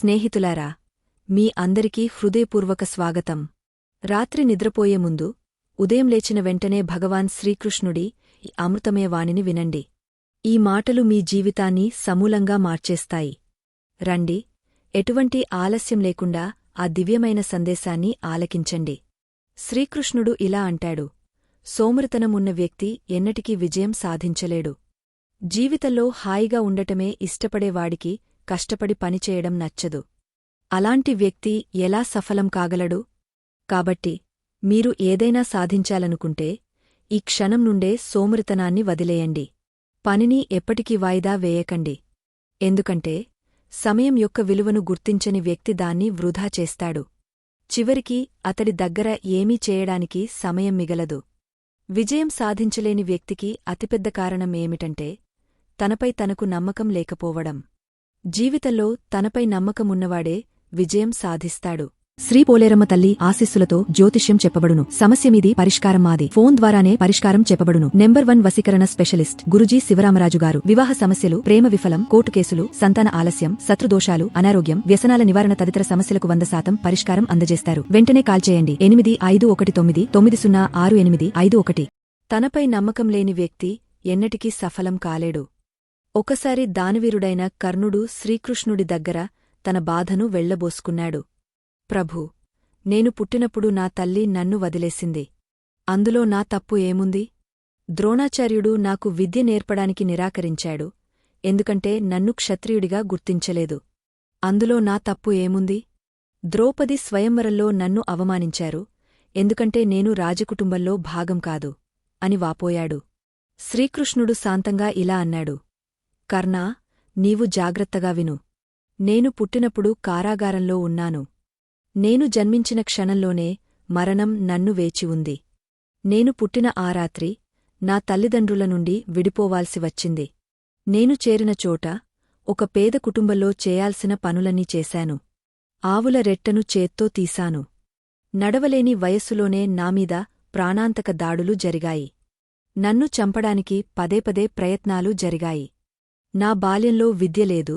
స్నేహితులారా మీ అందరికీ హృదయపూర్వక స్వాగతం. రాత్రి నిద్రపోయే ముందు ఉదయం లేచిన వెంటనే భగవాన్ శ్రీకృష్ణుడి ఈ అమృతమయ వాణిని వినండి. ఈ మాటలు మీ జీవితాన్ని సమూలంగా మార్చేస్తాయి. రండి ఎటువంటి ఆలస్యం లేకుండా ఆ దివ్యమైన సందేశాన్ని ఆలకించండి. శ్రీకృష్ణుడు ఇలా అంటాడు సోమరితనమున్న వ్యక్తి ఎన్నటికీ విజయం సాధించలేడు. జీవితంలో హాయిగా ఉండటమే ఇష్టపడేవాడికి కష్టపడి పనిచేయడం నచ్చదు. అలాంటి వ్యక్తి ఎలా సఫలం కాగలడు? కాబట్టి మీరు ఏదైనా సాధించాలనుకుంటే ఈ క్షణం నుండే సోమరితనాన్ని వదిలేయండి. పనిని ఎప్పటికీ వాయిదా వేయకండి. ఎందుకంటే సమయం యొక్క విలువను గుర్తించని వ్యక్తి దాన్ని వృధా చేస్తాడు. చివరికి అతడి దగ్గర ఏమీ చేయడానికి సమయం మిగలదు. విజయం సాధించలేని వ్యక్తికి అతిపెద్ద కారణం ఏమిటంటే తనపై తనకు నమ్మకం లేకపోవడం. జీవితంలో తనపై నమ్మకమున్నవాడే విజయం సాధిస్తాడు. శ్రీ పోలేరమ్మ తల్లి ఆశీస్సులతో జ్యోతిష్యం చెప్పబడును. సమస్య మీది పరిష్కారం మాది. ఫోన్ ద్వారానే పరిష్కారం చెప్పబడును. నెంబర్ వన్ వసీకరణ స్పెషలిస్ట్ గురుజీ శివరామరాజు గారు. వివాహ సమస్యలు ప్రేమ విఫలం కోర్టు కేసులు సంతాన ఆలస్యం శత్రుదోషాలు అనారోగ్యం వ్యసనాల నివారణ తదితర సమస్యలకు వంద శాతం పరిష్కారం అందజేస్తారు. వెంటనే కాల్ చేయండి. ఎనిమిది ఐదు ఒకటి తొమ్మిది తొమ్మిది సున్నా ఆరు ఎనిమిది ఐదు ఒకటి. తనపై నమ్మకం లేని వ్యక్తి ఎన్నటికీ సఫలం కాలేడు. ఒకసారి దానవీరుడైన కర్ణుడు శ్రీకృష్ణుడి దగ్గర తన బాధను వెళ్ళబోసుకున్నాడు ప్రభూ నేను పుట్టినప్పుడు నా తల్లి నన్ను వదిలేసింది. అందులో నా తప్పు ఏముంది? ద్రోణాచార్యుడు నాకు విద్య నేర్పడానికి నిరాకరించాడు. ఎందుకంటే నన్ను క్షత్రియుడిగా గుర్తించలేదు. అందులో నా తప్పు ఏముంది? ద్రౌపది స్వయంవరంలో నన్ను అవమానించారు. ఎందుకంటే నేను రాజకుటుంబంలో భాగం కాదు. అని వాపోయాడు. శ్రీకృష్ణుడు శాంతంగా ఇలా అన్నాడు. కర్ణా నీవు జాగ్రత్తగా విను. నేను పుట్టినప్పుడు కారాగారంలో ఉన్నాను. నేను జన్మించిన క్షణంలోనే మరణం నన్ను వేచి ఉంది. నేను పుట్టిన ఆ రాత్రి నా తల్లిదండ్రుల నుండి విడిపోవాల్సి వచ్చింది. నేను చేరిన చోట ఒక పేద కుటుంబంలో చేయాల్సిన పనులన్నీ చేశాను. ఆవుల రెట్టను చేత్తో తీశాను. నడవలేని వయస్సులోనే నామీద ప్రాణాంతక దాడులు జరిగాయి. నన్ను చంపడానికి పదేపదే ప్రయత్నాలు జరిగాయి. నా బాల్యంలో విద్య లేదు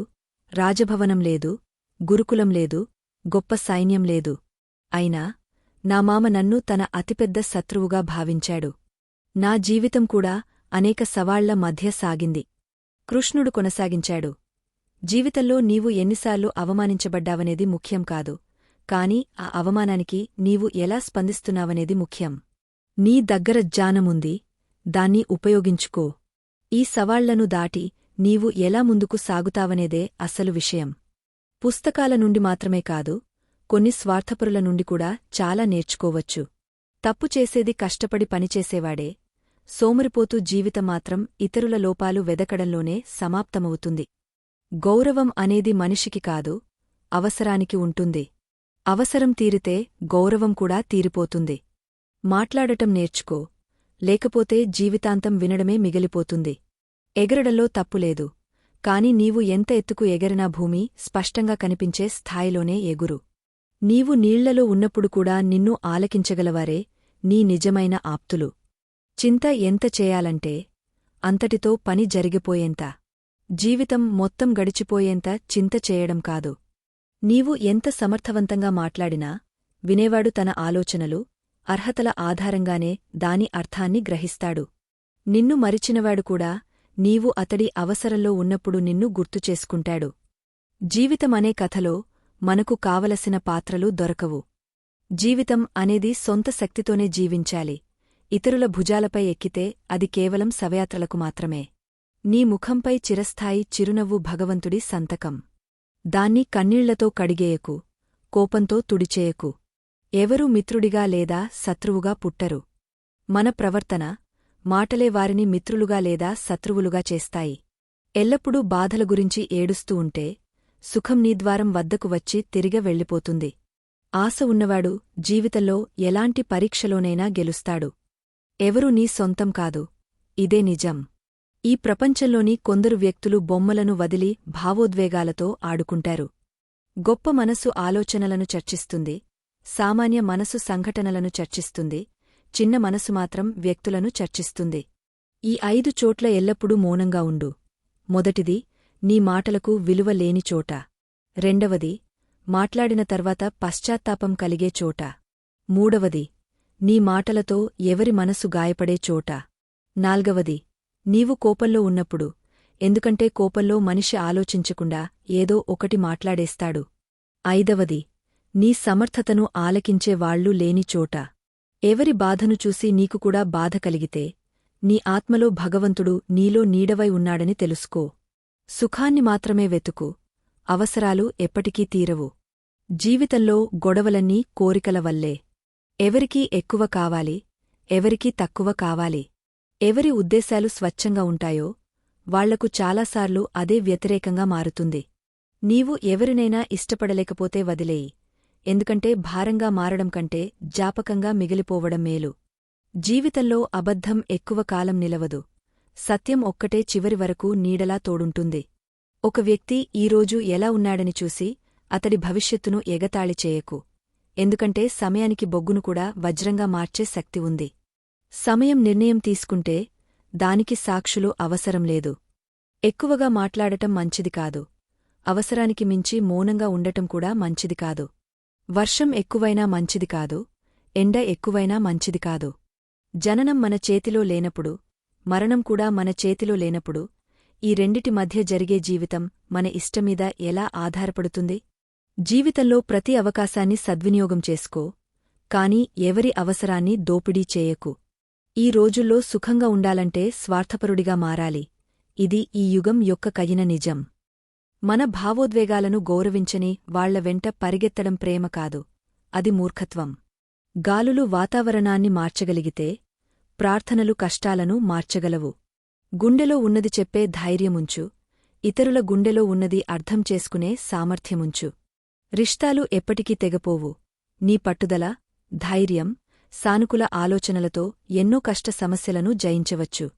రాజభవనం లేదు గురుకులం లేదు గొప్ప సైన్యం లేదు. అయినా నా మామ నన్ను తన అతిపెద్ద శత్రువుగా భావించాడు. నా జీవితం కూడా అనేక సవాళ్ళ మధ్య సాగింది. కృష్ణుడు కొనసాగించాడు. జీవితంలో నీవు ఎన్నిసార్లు అవమానించబడ్డావనేది ముఖ్యం కాదు కాని ఆ అవమానానికి నీవు ఎలా స్పందిస్తున్నావనేది ముఖ్యం. నీ దగ్గర జ్ఞానముంది దాన్ని ఉపయోగించుకో. ఈ సవాళ్ళను దాటి నీవు ఎలా ముందుకు సాగుతావనేదే అసలు విషయం. పుస్తకాల నుండి మాత్రమే కాదు కొన్ని స్వార్థపరుల నుండి కూడా చాలా నేర్చుకోవచ్చు. తప్పు చేసేది కష్టపడి పనిచేసేవాడే సోమరిపోతూ జీవితమాత్రం ఇతరుల లోపాలు వెదకడంలోనే సమాప్తమవుతుంది. గౌరవం అనేది మనిషికి కాదు అవసరానికి ఉంటుంది. అవసరం తీరితే గౌరవం కూడా తీరిపోతుంది. మాట్లాడటం నేర్చుకో లేకపోతే జీవితాంతం వినడమే మిగిలిపోతుంది. ఎగరడంలో తప్పులేదు కాని నీవు ఎంత ఎత్తుకు ఎగరినా భూమి స్పష్టంగా కనిపించే స్థాయిలోనే ఎగురు. నీవు నీళ్ళలో ఉన్నప్పుడు కూడా నిన్ను ఆలకించగలవారే నీ నిజమైన ఆప్తులు. చింత ఎంత చేయాలంటే అంతటితో పని జరిగిపోయేంత. జీవితం మొత్తం గడిచిపోయేంత చింత చేయడం కాదు. నీవు ఎంత సమర్థవంతంగా మాట్లాడినా వినేవాడు తన ఆలోచనలు అర్హతల ఆధారంగానే దాని అర్థాన్ని గ్రహిస్తాడు. నిన్ను మరిచినవాడు కూడా నీవు అతడి అవసరంలో ఉన్నప్పుడు నిన్ను గుర్తుచేసుకుంటాడు జీవితమనే కథలో మనకు కావలసిన పాత్రలు దొరకవు. జీవితం అనేది సొంత శక్తితోనే జీవించాలి. ఇతరుల భుజాలపై ఎక్కితే అది కేవలం శవయాత్రలకు మాత్రమే. నీ ముఖంపై చిరస్థాయి చిరునవ్వు భగవంతుడి సంతకం. దాన్ని కన్నీళ్ళతో కడిగేయకు కోపంతో తుడిచేయకు. ఎవరూ మిత్రుడిగా లేదా శత్రువుగా పుట్టరు. మన ప్రవర్తన మాటలే వారిని మిత్రులుగా లేదా శత్రువులుగా చేస్తాయి. ఎల్లప్పుడూ బాధల గురించి ఏడుస్తూ ఉంటే సుఖం నీద్వారం వద్దకు వచ్చి తిరిగ వెళ్ళిపోతుంది. ఆశ ఉన్నవాడు జీవితంలో ఎలాంటి పరీక్షలోనైనా గెలుస్తాడు. ఎవరూ నీ సొంతం కాదు. ఇదే నిజం. ఈ ప్రపంచంలోని కొందరు వ్యక్తులు బొమ్మలను వదిలి భావోద్వేగాలతో ఆడుకుంటారు. గొప్ప మనసు ఆలోచనలను చర్చిస్తుంది. సామాన్య మనసు సంఘటనలను చర్చిస్తుంది. చిన్న మనసు మాత్రం వ్యక్తులను చర్చిస్తుంది. ఈ ఐదు చోట్ల ఎల్లప్పుడూ మౌనంగా ఉండు. మొదటిది నీ మాటలకు విలువ లేని చోట. రెండవది మాట్లాడిన తర్వాత పశ్చాత్తాపం కలిగే చోట. మూడవది నీ మాటలతో ఎవరి మనసు గాయపడే చోట. నాల్గవది నీవు కోపంలో ఉన్నప్పుడు ఎందుకంటే కోపంలో మనిషి ఆలోచించకుండా ఏదో ఒకటి మాట్లాడేస్తాడు. ఐదవది నీ సమర్థతను ఆలకించే వాళ్ళు లేని చోట. ఎవరి బాధను చూసి నీకు కూడా బాధ కలిగితే నీ ఆత్మలో భగవంతుడు నీలో నీడవై ఉన్నాడని తెలుసుకో. సుఖాన్ని మాత్రమే వెతుకు అవసరాలు ఎప్పటికీ తీరవు. జీవితంలో గొడవలన్నీ కోరికల వల్లే. ఎవరికీ ఎక్కువ కావాలి ఎవరికీ తక్కువ కావాలి. ఎవరి ఉద్దేశాలు స్వచ్ఛంగా ఉంటాయో వాళ్ళకు చాలాసార్లు అదే వ్యతిరేకంగా మారుతుంది. నీవు ఎవరినైనా ఇష్టపడలేకపోతే వదిలేయి. ఎందుకంటే భారంగా మారడం కంటే జాపకంగా మిగిలిపోవడం మేలు. జీవితంలో అబద్ధం ఎక్కువ కాలం నిలవదు. సత్యం ఒక్కటే చివరి వరకు నీడలా తోడుంటుంది. ఒక వ్యక్తి ఈరోజు ఎలా ఉన్నాడని చూసి అతడి భవిష్యత్తును ఎగతాళి చేయకు. ఎందుకంటే సమయానికి బొగ్గును కూడా వజ్రంగా మార్చే శక్తి ఉంది. సమయం నిర్ణయం తీసుకుంటే దానికి సాక్షులు అవసరం లేదు. ఎక్కువగా మాట్లాడటం మంచిది కాదు. అవసరానికి మించి మౌనంగా ఉండటం కూడా మంచిది కాదు. వర్షం ఎక్కువైనా మంచిది కాదు ఎండ ఎక్కువైనా మంచిది కాదు. జననం మన చేతిలో లేనప్పుడు మరణం కూడా మన చేతిలో లేనప్పుడు ఈ రెండిటి మధ్య జరిగే జీవితం మన ఇష్టమీద ఎలా ఆధారపడుతుంది? జీవితంలో ప్రతి అవకాశాన్ని సద్వినియోగం చేసుకో కాని ఎవరి అవసరాన్ని దోపిడీ చేయకు. ఈ రోజుల్లో సుఖంగా ఉండాలంటే స్వార్థపరుడిగా మారాలి. ఇది ఈ యుగం యొక్క కయిన నిజం. మన భావోద్వేగాలను గౌరవించని వాళ్ళ వెంట పరిగెత్తడం ప్రేమ కాదు అది మూర్ఖత్వం. గాలులు వాతావరణాన్ని మార్చగలిగితే ప్రార్థనలు కష్టాలను మార్చగలవు. గుండెలో ఉన్నది చెప్పే ధైర్యముంచు ఇతరుల గుండెలో ఉన్నది అర్థం చేసుకునే సామర్థ్యముంచు. రిష్తాలు ఎప్పటికీ తెగపోవు. నీ పట్టుదల ధైర్యం సానుకూల ఆలోచనలతో ఎన్నో కష్ట సమస్యలను జయించవచ్చు.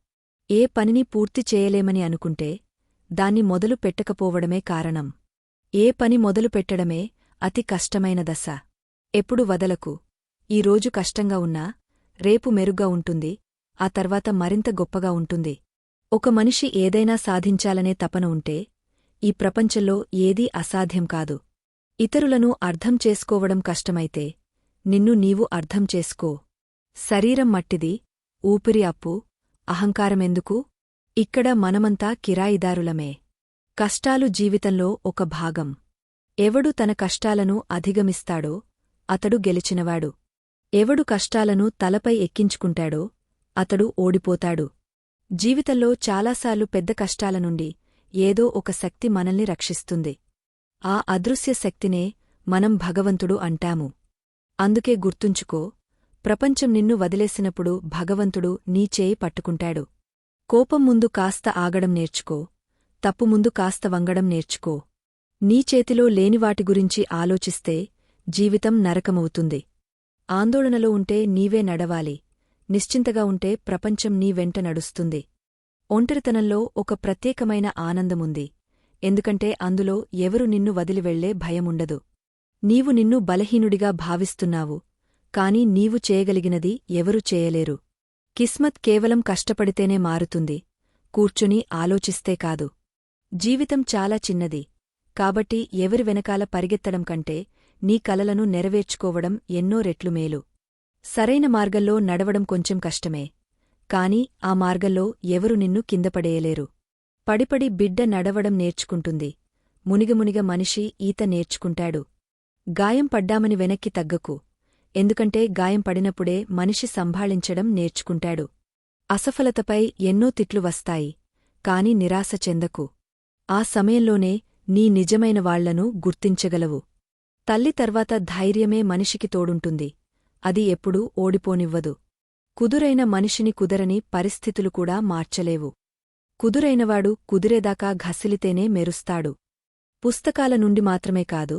ఏ పనిని పూర్తి చేయలేమని అనుకుంటే దాన్ని మొదలు పెట్టకపోవడమే కారణం. ఏ పని మొదలు పెట్టడమే అతి కష్టమైన దశ. ఎప్పుడు వదలకు. ఈరోజు కష్టంగా ఉన్నా రేపు మెరుగ్గా ఉంటుంది ఆ తర్వాత మరింత గొప్పగా ఉంటుంది. ఒక మనిషి ఏదైనా సాధించాలనే తపన ఉంటే ఈ ప్రపంచంలో ఏదీ అసాధ్యం కాదు. ఇతరులను అర్థం చేసుకోవడం కష్టమైతే నిన్ను నీవు అర్థం చేసుకో. శరీరం మట్టిది ఊపిరి అప్పు అహంకారమెందుకు? ఇక్కడ మనమంతా కిరాయిదారులమే. కష్టాలు జీవితంలో ఒక భాగం. ఎవడు తన కష్టాలను అధిగమిస్తాడో అతడు గెలిచినవాడు. ఎవడు కష్టాలను తలపై ఎక్కించుకుంటాడో అతడు ఓడిపోతాడు. జీవితంలో చాలాసార్లు పెద్ద కష్టాల నుండి ఏదో ఒక శక్తి మనల్ని రక్షిస్తుంది. ఆ అదృశ్య శక్తినే మనం భగవంతుడు అంటాము. అందుకే గుర్తుంచుకో ప్రపంచం నిన్ను వదిలేసినప్పుడు భగవంతుడు నీ చేయి పట్టుకుంటాడు. కోపం ముందు కాస్త ఆగడం నేర్చుకో. తప్పు ముందు కాస్త వంగడం నేర్చుకో. నీ చేతిలో లేనివాటి గురించి ఆలోచిస్తే జీవితం నరకమవుతుంది. ఆందోళనలో ఉంటే నీవే నడవాలి. నిశ్చింతగా ఉంటే ప్రపంచం నీ వెంట నడుస్తుంది. ఒంటరితనంలో ఒక ప్రత్యేకమైన ఆనందముంది. ఎందుకంటే అందులో ఎవరు నిన్ను వదిలివెళ్ళే భయముండదు. నీవు నిన్ను బలహీనుడిగా భావిస్తున్నావు. కాని నీవు చేయగలిగినది ఎవరు చేయలేరు. కిస్మత్ కేవలం కష్టపడితేనే మారుతుంది. కూర్చుని ఆలోచిస్తే కాదు. జీవితం చాలా చిన్నది. కాబట్టి ఎవరి వెనకాల పరిగెత్తడం కంటే నీ కలలను నెరవేర్చుకోవడం ఎన్నో రెట్లు మేలు. సరైన మార్గంలో నడవడం కొంచెం కష్టమే. కాని ఆ మార్గంలో ఎవరు నిన్ను కిందపడేయలేరు పడిపడి బిడ్డ నడవడం నేర్చుకుంటుంది. మునిగమునిగ మనిషి ఈత నేర్చుకుంటాడు. గాయం పడ్డామని వెనక్కి తగ్గకు. ఎందుకంటే గాయం పడినప్పుడే మనిషి సంభాళించడం నేర్చుకుంటాడు. అసఫలతపై ఎన్నో తిట్లు వస్తాయి కాని నిరాశ చెందకు. ఆ సమయంలోనే నీ నిజమైన వాళ్ళను గుర్తించగలవు. తల్లి తర్వాత ధైర్యమే మనిషికి తోడుంటుంది అది ఎప్పుడూ ఓడిపోనివ్వదు. కుదురైన మనిషిని కుదరని పరిస్థితులు కూడా మార్చలేవు. కుదురైనవాడు కుదిరేదాకా ఘసిలితేనే మెరుస్తాడు. పుస్తకాల నుండి మాత్రమే కాదు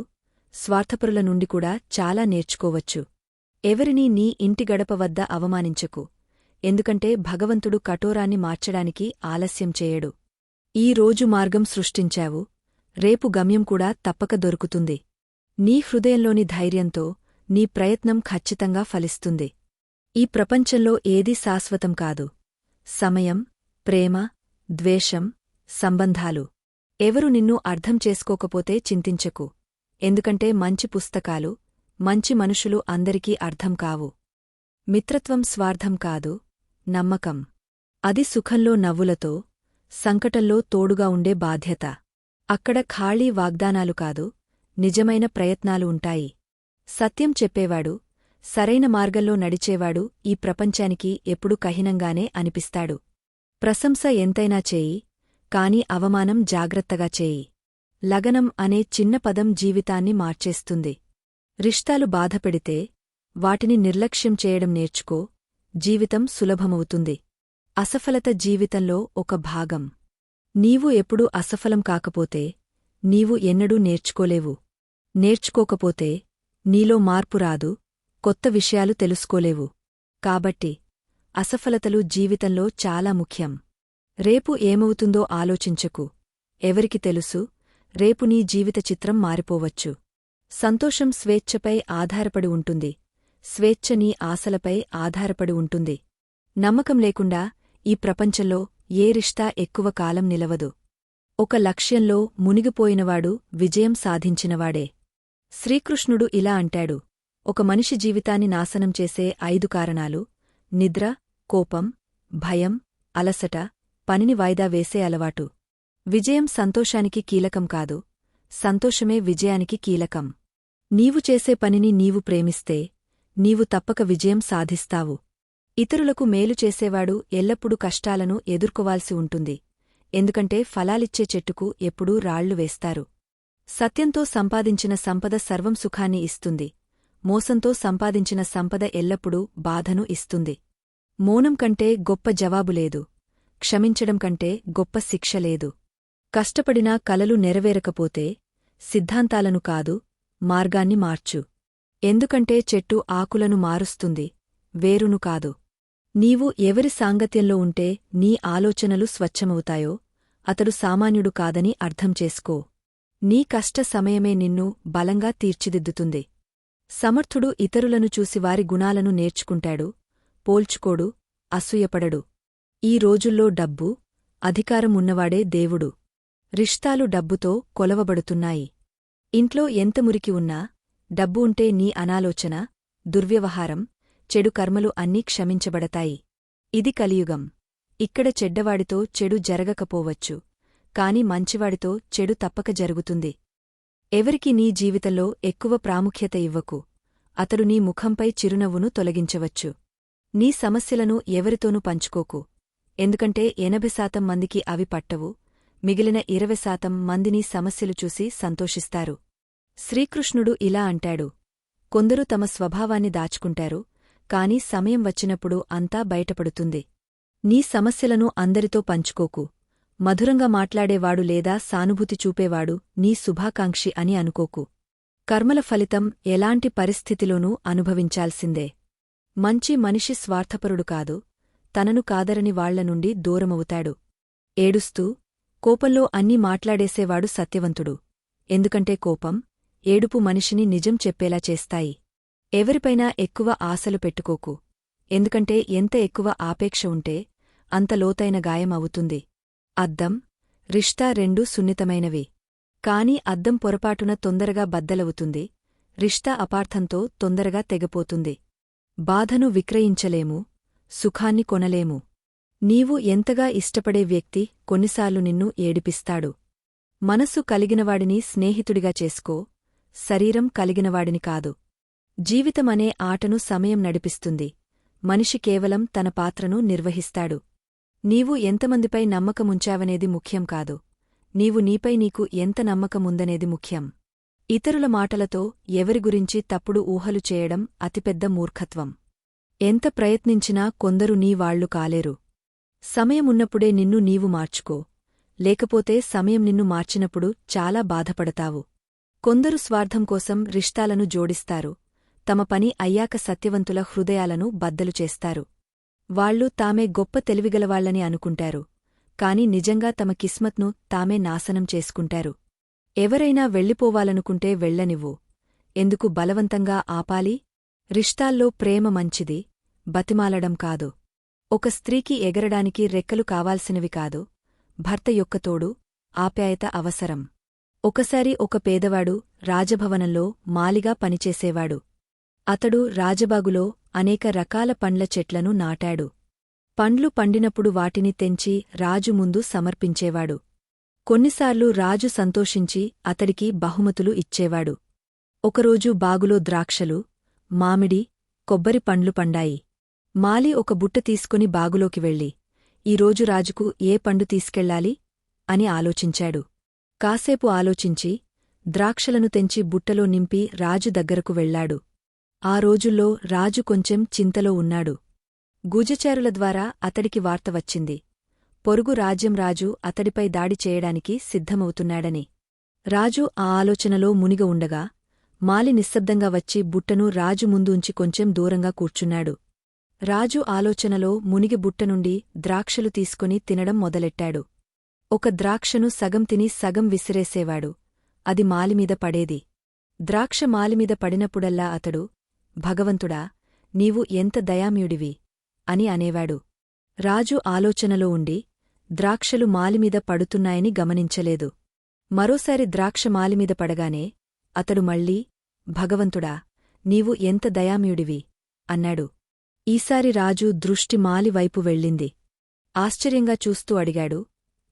స్వార్థపరుల నుండి కూడా చాలా నేర్చుకోవచ్చు. ఎవరినీ నీ ఇంటి గడప వద్ద అవమానించకు. ఎందుకంటే భగవంతుడు కఠోరాన్ని మార్చడానికి ఆలస్యం చేయడు. ఈ రోజు మార్గం సృష్టించావు. రేపు గమ్యం కూడా తప్పక దొరుకుతుంది. నీ హృదయంలోని ధైర్యంతో నీ ప్రయత్నం ఖచ్చితంగా ఫలిస్తుంది. ఈ ప్రపంచంలో ఏదీ శాశ్వతం కాదు. సమయం ప్రేమ ద్వేషం సంబంధాలు. ఎవరు నిన్ను అర్థం చేసుకోకపోతే చింతించకు. ఎందుకంటే మంచి పుస్తకాలు మంచి మనుషులు అందరికీ అర్థం కావు. మిత్రత్వం స్వార్థం కాదు నమ్మకం. అది సుఖంలో నవ్వులతో సంకటంలో తోడుగా ఉండే బాధ్యత. అక్కడ ఖాళీ వాగ్దానాలు కాదు నిజమైన ప్రయత్నాలు ఉంటాయి. సత్యం చెప్పేవాడు సరైన మార్గంలో నడిచేవాడు ఈ ప్రపంచానికి ఎప్పుడూ కహినంగానే అనిపిస్తాడు. ప్రశంస ఎంతైనా చేయి కాని అవమానం జాగ్రత్తగా చేయి. లగనం అనే చిన్న పదం జీవితాన్ని మార్చేస్తుంది. రిష్తాలు బాధపెడితే వాటిని నిర్లక్ష్యం చేయడం నేర్చుకో జీవితం సులభమవుతుంది. అసఫలత జీవితంలో ఒక భాగం. నీవు ఎప్పుడూ అసఫలం కాకపోతే నీవు ఎన్నడూ నేర్చుకోలేవు. నేర్చుకోకపోతే నీలో మార్పు రాదు కొత్త విషయాలు తెలుసుకోలేవు. కాబట్టి అసఫలతలు జీవితంలో చాలా ముఖ్యం. రేపు ఏమవుతుందో ఆలోచించకు. ఎవరికి తెలుసు రేపు నీ జీవిత చిత్రం మారిపోవచ్చు. సంతోషం స్వేచ్ఛపై ఆధారపడి ఉంటుంది. స్వేచ్ఛ నీ ఆశలపై ఆధారపడి ఉంటుంది. నమ్మకం లేకుండా ఈ ప్రపంచంలో ఏ రిష్తా ఎక్కువ కాలం నిలవదు. ఒక లక్ష్యంలో మునిగిపోయినవాడు విజయం సాధించినవాడే. శ్రీకృష్ణుడు ఇలా అంటాడు. ఒక మనిషి జీవితాన్ని నాశనం చేసే ఐదు కారణాలు నిద్ర కోపం భయం అలసట పనిని వాయిదా వేసే అలవాటు. విజయం సంతోషానికి కీలకం కాదు. సంతోషమే విజయానికి కీలకం. నీవు చేసే పనిని నీవు ప్రేమిస్తే నీవు తప్పక విజయం సాధిస్తావు. ఇతరులకు మేలు చేసేవాడు ఎల్లప్పుడూ కష్టాలను ఎదుర్కోవాల్సి ఉంటుంది. ఎందుకంటే ఫలాలిచ్చే చెట్టుకు ఎప్పుడూ రాళ్ళు వేస్తారు. సత్యంతో సంపాదించిన సంపద సర్వం సుఖాన్ని ఇస్తుంది. మోసంతో సంపాదించిన సంపద ఎల్లప్పుడూ బాధను ఇస్తుంది. మౌనం కంటే గొప్ప జవాబు లేదు. క్షమించడం కంటే గొప్ప శిక్ష లేదు. కష్టపడినా కలలు నెరవేరకపోతే సిద్ధాంతాలను కాదు మార్గాన్ని మార్చు. ఎందుకంటే చెట్టు ఆకులను మారుస్తుంది వేరును కాదు. నీవు ఎవరి సాంగత్యంలో ఉంటే నీ ఆలోచనలు స్వచ్ఛమవుతాయో అతడు సామాన్యుడు కాదని అర్థం చేసుకో. నీ కష్ట సమయమే నిన్ను బలంగా తీర్చిదిద్దుతుంది. సమర్థుడు ఇతరులను చూసి వారి గుణాలను నేర్చుకుంటాడు పోల్చుకోడు అసూయపడడు. ఈ రోజుల్లో డబ్బు అధికారం ఉన్నవాడే దేవుడు. రిష్తాలు డబ్బుతో కొలవబడుతున్నాయి. ఇంట్లో ఎంత మురికి ఉన్నా డబ్బు ఉంటే నీ అనాలోచన దుర్వ్యవహారం చెడు కర్మలు అన్నీ క్షమించబడతాయి. ఇది కలియుగం. ఇక్కడ చెడ్డవాడితో చెడు జరగకపోవచ్చు కాని మంచివాడితో చెడు తప్పక జరుగుతుంది. ఎవరికి నీ జీవితంలో ఎక్కువ ప్రాముఖ్యత ఇవ్వకు అతడు నీ ముఖంపై చిరునవ్వును తొలగించవచ్చు. నీ సమస్యలను ఎవరితోనూ పంచుకోకు. ఎందుకంటే ఎనభై శాతం మందికి అవి పట్టవు మిగిలిన ఇరవై శాతం మందిని సమస్యలు చూసి సంతోషిస్తారు. శ్రీకృష్ణుడు ఇలా అంటాడు. కొందరు తమ స్వభావాన్ని దాచుకుంటారు కాని సమయం వచ్చినప్పుడు అంతా బయటపడుతుంది. నీ సమస్యలను అందరితో పంచుకోకు. మధురంగా మాట్లాడేవాడు లేదా సానుభూతి చూపేవాడు నీ శుభాకాంక్షి అని అనుకోకు. కర్మల ఫలితం ఎలాంటి పరిస్థితిలోనూ అనుభవించాల్సిందే. మంచి మనిషి స్వార్థపరుడు కాదు తనను కాదరని వాళ్ళ నుండి దూరమవుతాడు. ఏడుస్తూ కోపంలో అన్నీ మాట్లాడేసేవాడు సత్యవంతుడు. ఎందుకంటే కోపం ఏడుపు మనిషిని నిజం చెప్పేలా చేస్తాయి. ఎవరిపైనా ఎక్కువ ఆశలు పెట్టుకోకు. ఎందుకంటే ఎంత ఎక్కువ ఆపేక్ష ఉంటే అంత లోతైన గాయం అవుతుంది. అద్దం రిష్తా రెండూ సున్నితమైనవి. కాని అద్దం పొరపాటున తొందరగా బద్దలవుతుంది రిష్తా అపార్థంతో తొందరగా తెగపోతుంది. బాధను విక్రయించలేము సుఖాన్ని కొనలేము. నీవు ఎంతగా ఇష్టపడే వ్యక్తి కొన్నిసార్లు నిన్ను ఏడిపిస్తాడు. మనస్సు కలిగినవాడిని స్నేహితుడిగా చేసుకో శరీరం కలిగినవాడిని కాదు. జీవితమనే ఆటను సమయం నడిపిస్తుంది. మనిషి కేవలం తన పాత్రను నిర్వహిస్తాడు. నీవు ఎంతమందిపై నమ్మకముంచావనేది ముఖ్యం కాదు. నీవు నీపై నీకు ఎంత నమ్మకముందనేది ముఖ్యం. ఇతరుల మాటలతో ఎవరి గురించి తప్పుడు ఊహలు చేయడం అతిపెద్ద మూర్ఖత్వం. ఎంత ప్రయత్నించినా కొందరు నీ వాళ్ళు కాలేరు. సమయమున్నప్పుడే నిన్ను నీవు మార్చుకో. లేకపోతే సమయం నిన్ను మార్చినప్పుడు చాలా బాధపడతావు. కొందరు స్వార్థం కోసం రిష్తాలను జోడిస్తారు. తమ పని అయ్యాక సత్యవంతుల హృదయాలను బద్దలు చేస్తారు. వాళ్ళు తామే గొప్ప తెలివిగలవాళ్ళని అనుకుంటారు. కాని నిజంగా తమ కిస్మత్ను తామే నాశనం చేసుకుంటారు. ఎవరైనా వెళ్ళిపోవాలనుకుంటే వెళ్ళనివ్వు ఎందుకు బలవంతంగా ఆపాలి? రిష్తాల్లో ప్రేమ మంచిది బతిమాలడం కాదు. ఒక స్త్రీకి ఎగరడానికి రెక్కలు కావాల్సినవి కాదు. భర్త యొక్క తోడు ఆప్యాయత అవసరం. ఒకసారి ఒక పేదవాడు రాజభవనంలో మాలిగా పనిచేసేవాడు. అతడు రాజబాగులో అనేక రకాల పండ్ల చెట్లను నాటాడు. పండ్లు పండినప్పుడు వాటిని తెంచి రాజు ముందు సమర్పించేవాడు. కొన్నిసార్లు రాజు సంతోషించి అతడికి బహుమతులు ఇచ్చేవాడు. ఒకరోజు బాగులో ద్రాక్షలు మామిడి కొబ్బరి పండ్లు పండాయి. మాలి ఒక బుట్ట తీసుకుని బాగులోకి వెళ్ళి ఈరోజు రాజుకు ఏ పండు తీసుకెళ్ళాలి? అని ఆలోచించాడు. కాసేపు ఆలోచించి ద్రాక్షలను తెంచి బుట్టలో నింపి రాజు దగ్గరకు వెళ్ళాడు ఆ రోజుల్లో రాజు కొంచెం చింతలో ఉన్నాడు. గుజచారుల ద్వారా అతడికి వార్త వచ్చింది. పొరుగు రాజ్యం రాజు అతడిపై దాడి చేయడానికి సిద్ధమవుతున్నాడని. రాజు ఆ ఆలోచనలో మునిగ ఉండగా మాలి నిశ్శబ్దంగా వచ్చి బుట్టను రాజు ముందు ఉంచి కొంచెం దూరంగా కూర్చున్నాడు. రాజు ఆలోచనలో మునిగి బుట్ట నుండి ద్రాక్షలు తీసుకుని తినడం మొదలెట్టాడు. ఒక ద్రాక్షను సగం తిని సగం విసిరేసేవాడు. అది మాలిమీద పడేది. ద్రాక్ష మాలిమీద పడినప్పుడల్లా అతడు భగవంతుడా నీవు ఎంత దయామ్యుడివి అని అనేవాడు. రాజు ఆలోచనలో ఉండి ద్రాక్షలు మాలిమీద పడుతున్నాయని గమనించలేదు. మరోసారి ద్రాక్ష మాలిమీద పడగానే అతడు మళ్ళీ భగవంతుడా నీవు ఎంత దయామ్యుడివి అన్నాడు. ఈసారి రాజు దృష్టి మాలివైపు వెళ్ళింది. ఆశ్చర్యంగా చూస్తూ అడిగాడు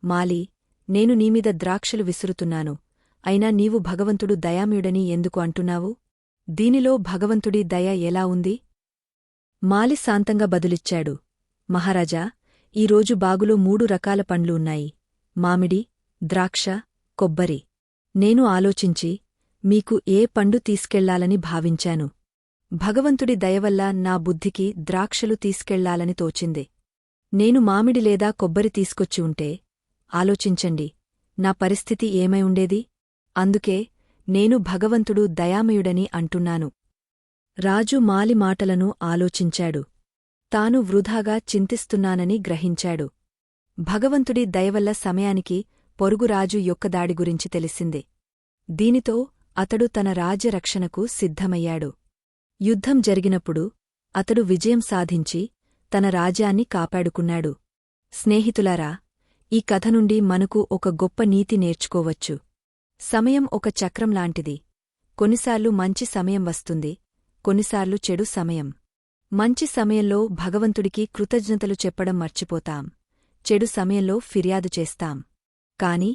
మాలి నేను నీమీద ద్రాక్షలు విసురుతున్నాను. అయినా నీవు భగవంతుడు దయామ్యుడని ఎందుకు అంటున్నావు? దీనిలో భగవంతుడి దయ ఎలా ఉంది? మాలి శాంతంగా బదులిచ్చాడు. మహారాజా ఈరోజు బాగులో మూడు రకాల పండ్లు ఉన్నాయి. మామిడి ద్రాక్ష కొబ్బరి. నేను ఆలోచించి మీకు ఏ పండు తీసుకెళ్ళాలని భావించాను? భగవంతుడి దయవల్ల నా బుద్ధికి ద్రాక్షలు తీసుకెళ్ళాలని తోచింది. నేను మామిడి లేదా కొబ్బరి తీసుకొచ్చి ఉంటే ఆలోచించండి. నా పరిస్థితి ఏమై ఉండేది? అందుకే నేను భగవంతుడు దయామయుడని అంటున్నాను. రాజు మాలి మాటలను ఆలోచించాడు. తాను వృధాగా చింతిస్తున్నానని గ్రహించాడు. భగవంతుడి దయవల్ల సమయానికి పొరుగురాజు యొక్క దాడి గురించి తెలిసింది. దీనితో అతడు తన రాజ్యరక్షణకు సిద్ధమయ్యాడు. యుద్ధం జరిగినప్పుడు అతడు విజయం సాధించి తన రాజ్యాన్ని కాపాడుకున్నాడు. స్నేహితులారా ఈ కథ నుండి మనకు ఒక గొప్ప నీతి నేర్చుకోవచ్చు. సమయం ఒక చక్రం లాంటిది. కొన్నిసార్లు మంచి సమయం వస్తుంది కొన్నిసార్లు చెడు సమయం. మంచి సమయంలో భగవంతుడికి కృతజ్ఞతలు చెప్పడం మర్చిపోతాం చెడు సమయంలో ఫిర్యాదు చేస్తాం. కాని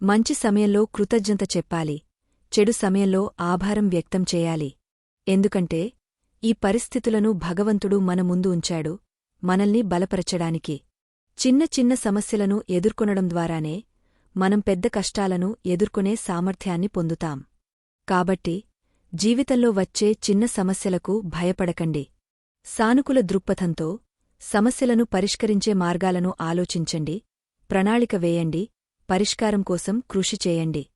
మంచి సమయంలో కృతజ్ఞత చెప్పాలి చెడు సమయంలో ఆభారం వ్యక్తం చేయాలి. ఎందుకంటే ఈ పరిస్థితులను భగవంతుడు మన ముందు ఉంచాడు మనల్ని బలపరచడానికి. చిన్న చిన్న సమస్యలను ఎదుర్కొనడం ద్వారానే మనం పెద్ద కష్టాలను ఎదుర్కొనే సామర్థ్యాన్ని పొందుతాం. కాబట్టి జీవితంలో వచ్చే చిన్న సమస్యలకు భయపడకండి. సానుకూల దృక్పథంతో సమస్యలను పరిష్కరించే మార్గాలను ఆలోచించండి. ప్రణాళిక వేయండి. పరిష్కారం కోసం కృషి చేయండి.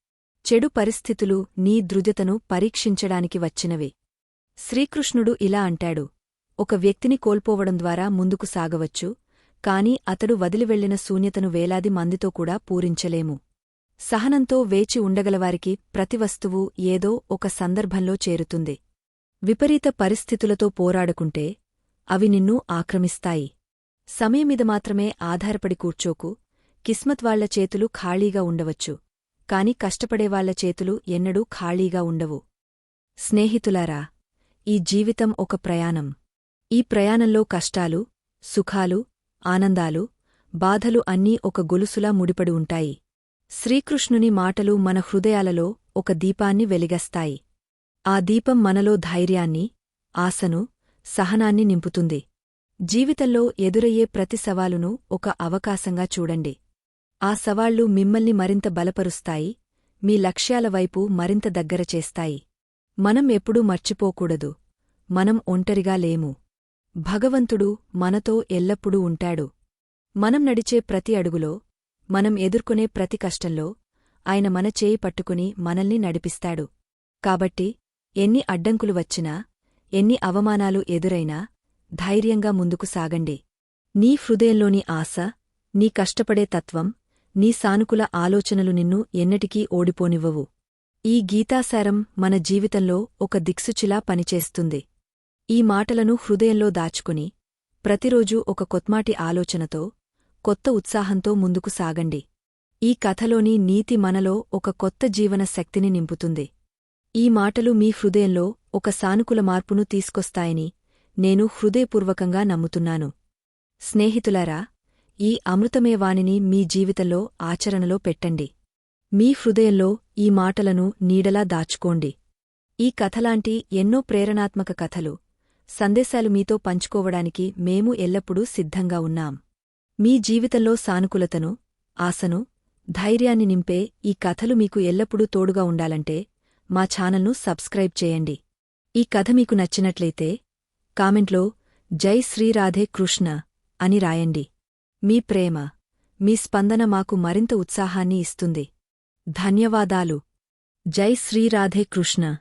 చెడు పరిస్థితులు నీ దృఢతను పరీక్షించడానికి వచ్చినవి. శ్రీకృష్ణుడు ఇలా అంటాడు. ఒక వ్యక్తిని కోల్పోవడం ద్వారా ముందుకు సాగవచ్చు. కాని అతడు వదిలివెళ్ళిన శూన్యతను వేలాది మందితో కూడా పూరించలేము. సహనంతో వేచి ఉండగలవారికి ప్రతి వస్తువు ఏదో ఒక సందర్భంలో చేరుతుంది. విపరీత పరిస్థితులతో పోరాడుకుంటే అవి నిన్ను ఆక్రమిస్తాయి. సమయమిద మాత్రమే ఆధారపడి కూర్చోకు కిస్మత్వాళ్ళ చేతులు ఖాళీగా ఉండవచ్చు కాని కష్టపడేవాళ్ళ చేతులు ఎన్నడూ ఖాళీగా ఉండవు. స్నేహితులారా ఈ జీవితం ఒక ప్రయాణం. ఈ ప్రయాణంలో కష్టాలు సుఖాలు ఆనందాలు బాధలు అన్నీ ఒక గొలుసులా ముడిపడి ఉంటాయి. శ్రీకృష్ణుని మాటలు మన హృదయాలలో ఒక దీపాన్ని వెలిగస్తాయి. ఆ దీపం మనలో ధైర్యాన్ని ఆశను సహనాన్ని నింపుతుంది. జీవితంలో ఎదురయ్యే ప్రతి సవాలును ఒక అవకాశంగా చూడండి. ఆ సవాళ్ళు మిమ్మల్ని మరింత బలపరుస్తాయి మీ లక్ష్యాల వైపు మరింత దగ్గర చేస్తాయి. మనం ఎప్పుడూ మర్చిపోకూడదు. మనం ఒంటరిగా లేము. భగవంతుడు మనతో ఎల్లప్పుడూ ఉంటాడు. మనం నడిచే ప్రతి అడుగులో మనం ఎదుర్కొనే ప్రతి కష్టంలో ఆయన మన చేయి పట్టుకుని మనల్ని నడిపిస్తాడు. కాబట్టి ఎన్ని అడ్డంకులు వచ్చినా ఎన్ని అవమానాలు ఎదురైనా ధైర్యంగా ముందుకు సాగండి. నీ హృదయంలోని ఆశ నీ కష్టపడే తత్వం నీ సానుకూల ఆలోచనలు నిన్ను ఎన్నటికీ ఓడిపోనివ్వవు. ఈ గీతాసారం మన జీవితంలో ఒక దిక్సుచిలా పనిచేస్తుంది. ఈ మాటలను హృదయంలో దాచుకుని ప్రతిరోజూ ఒక కొత్మాటి ఆలోచనతో కొత్త ఉత్సాహంతో ముందుకు సాగండి. ఈ కథలోని నీతి మనలో ఒక కొత్త జీవన శక్తిని నింపుతుంది. ఈ మాటలు మీ హృదయంలో ఒక సానుకూల మార్పును తీసుకొస్తాయని నేను హృదయపూర్వకంగా నమ్ముతున్నాను. స్నేహితులారా ఈ అమృతమేవానిని మీ జీవితంలో ఆచరణలో పెట్టండి. మీ హృదయంలో ఈ మాటలను నీడలా దాచుకోండి. ఈ కథలాంటి ఎన్నో ప్రేరణాత్మక కథలు సందేశాలు మీతో పంచుకోవడానికి మేము ఎల్లప్పుడూ సిద్ధంగా ఉన్నాం. మీ జీవితంలో సానుకూలతను ఆశను ధైర్యాన్ని నింపే ఈ కథలు మీకు ఎల్లప్పుడూ తోడుగా ఉండాలంటే మా ఛానల్ను సబ్స్క్రైబ్ చేయండి. ఈ కథ మీకు నచ్చినట్లయితే కామెంట్లో జై శ్రీరాధే కృష్ణ అని రాయండి. మీ ప్రేమ మీ స్పందన మాకు మరింత ఉత్సాహాన్ని ఇస్తుంది. ధన్యవాదాలు. జై శ్రీరాధే కృష్ణ.